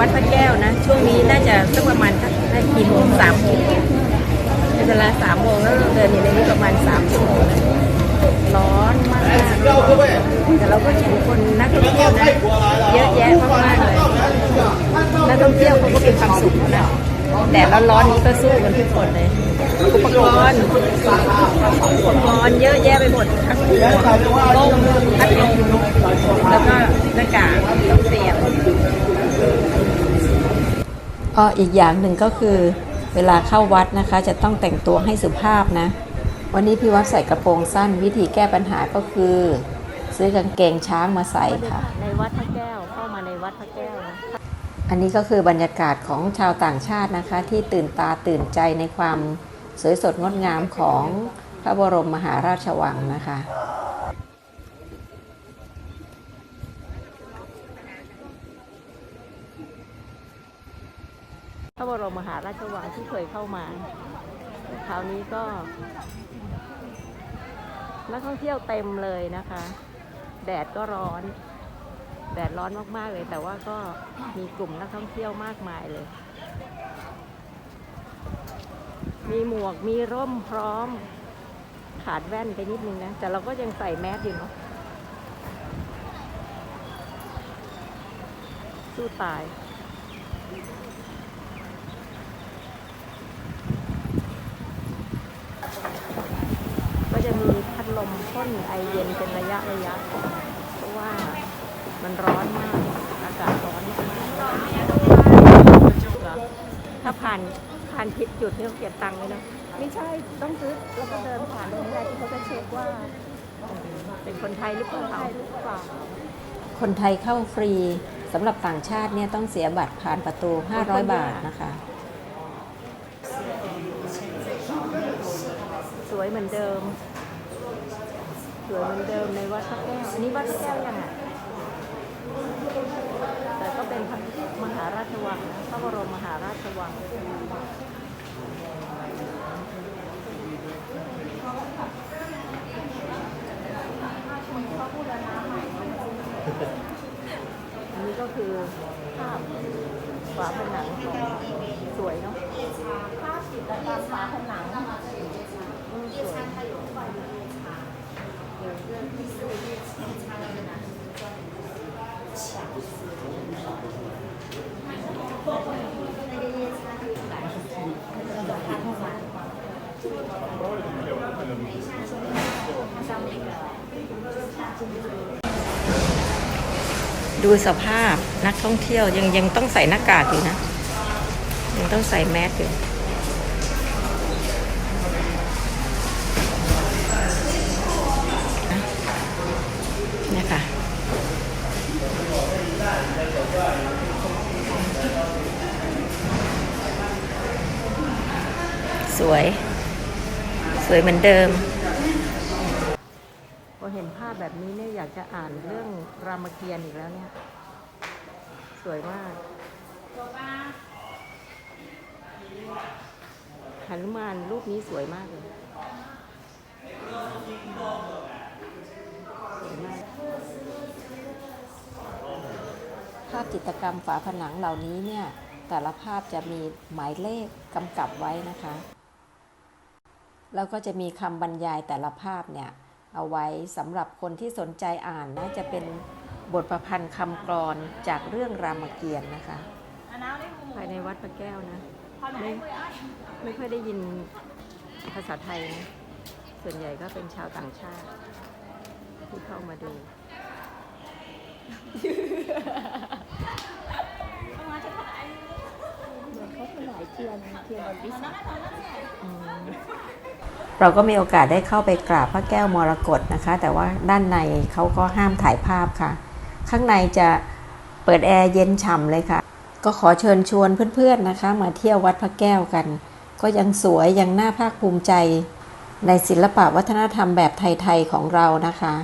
วัดพระแก้วนะ ช่วงนี้น่าจะสักประมาณนากี่โมงสามโมงเป็นเวลาสามโมงแล้วเราเดินอยู่ในนี้ประมาณสามชั่วโมงร้อนมากแต่เราก็เห็นคนนักท่องเที่ยวนะเยอะแยะมากๆเลยนักท่องเที่ยวเขาก็มีความสุขนะแดดร้อนนี้ก็สู้กันทุกคนเลยอุปกรณ์อุปกรณ์เยอะแยะไปหมดทั้งหมวกร่มพัดลมแล้วก็หน้ากากต้องเตรียม ก็อีกอย่างหนึ่งก็คือเวลาเข้าวัดนะคะ จะต้องแต่งตัวให้สุภาพนะ วันนี้พี่วัดใส่กระโปรงสั้น วิธีแก้ปัญหาก็คือ ซื้อกางเกงช้างมาใส่ค่ะ ในวัดพระแก้วเข้ามาในวัดพระแก้วนะอันนี้ก็คือบรรยากาศของชาวต่างชาตินะคะ ที่ตื่นตาตื่นใจในความสวยสดงดงามของพระบรมมหาราชวังนะคะ ระบรมมหาราชวังที่เคยเข้ามา คราวนี้ก็ นักท่องเที่ยวเต็มเลยนะคะ แดดก็ร้อน แดดร้อนมากๆเลย แต่ว่าก็มีกลุ่มนักท่องเที่ยวมากมายเลย มีหมวกมีร่มพร้อม ขาดแว่นไปนิดนึงนะ แต่เราก็ยังใส่แมสอยู่เนาะสู้ตาย ก็จะมีพัดลม พ่นไอเย็นเป็นระยะระยะเพราะว่ามันร้อนมาก อากาศร้อนมากถ้าผ่านผ่านผิดจุดนี่ต้องเก็บตังค์เลยนะไม่ใช่ต้องซื้อแล้วก็เดินผ่านตรงนี้แหละที่เขาจะเช็คว่า เป็นคนไทยหรือเปคนล่าไทยหรือเปล่าคนไทยเข้าฟรีสำหรับต่างชาติเนี่ยต้องเสียบัตรผ่านประตู 500 บาทนะคะ สวยเหมือนเดิม วยเหมือนเดิมในวัดพระแก้ว อันนี้วัดพระแก้วยังอะ แต่ก็เป็นพระมหาราชวังพระบรมมหาราชวังอันนี้ก็คือภาพฝาผนังของสวยเนาะภาพจิตรกรรมฝาผนังอืมสวย ดูสภาพนักท่องเที่ยวยังยังต้องใส่หน้ากากอยู่นะ ยังต้องใส่แมสอยู่ค่ะ สวย สวยเหมือนเดิมพอเห็นภาพแบบนี้เนี่ยอยากจะอ่านเรื่องรามเกียรติ์อีกแล้วเนี่ย สวยมากหนุมานรูปนี้สวยมากเลย สวยมาก ภาพจิตรกรรมฝาผนังเหล่านี้เนี่ยแต่ละภาพจะมีหมายเลขกำกับไว้นะคะ แล้วก็จะมีคำบรรยายแต่ละภาพเนี่ยเอาไว้สำหรับคนที่สนใจอ่านนะจะเป็นบทประพันธ์คำกรอนจากเรื่องรามเกียรติ์นะคะภายในวัดพระแก้วนะไม่ไม่ค่อยได้ยินภาษาไทยนะส่วนใหญ่ก็เป็นชาวต่างชาติที่เข้ามาดู เราก็มีโอกาสได้เข้าไปกราบพระแก้วมรกตนะคะ แต่ว่าด้านในเขาก็ห้ามถ่ายภาพค่ะ ข้างในจะเปิดแอร์เย็นฉ่ำเลยค่ะ ก็ขอเชิญชวนเพื่อนๆนะคะ มาเที่ยววัดพระแก้วกัน ก็ยังสวยยังน่าภาคภูมิใจ ในศิลปะวัฒนธรรมแบบไทย ๆ ของเรานะคะ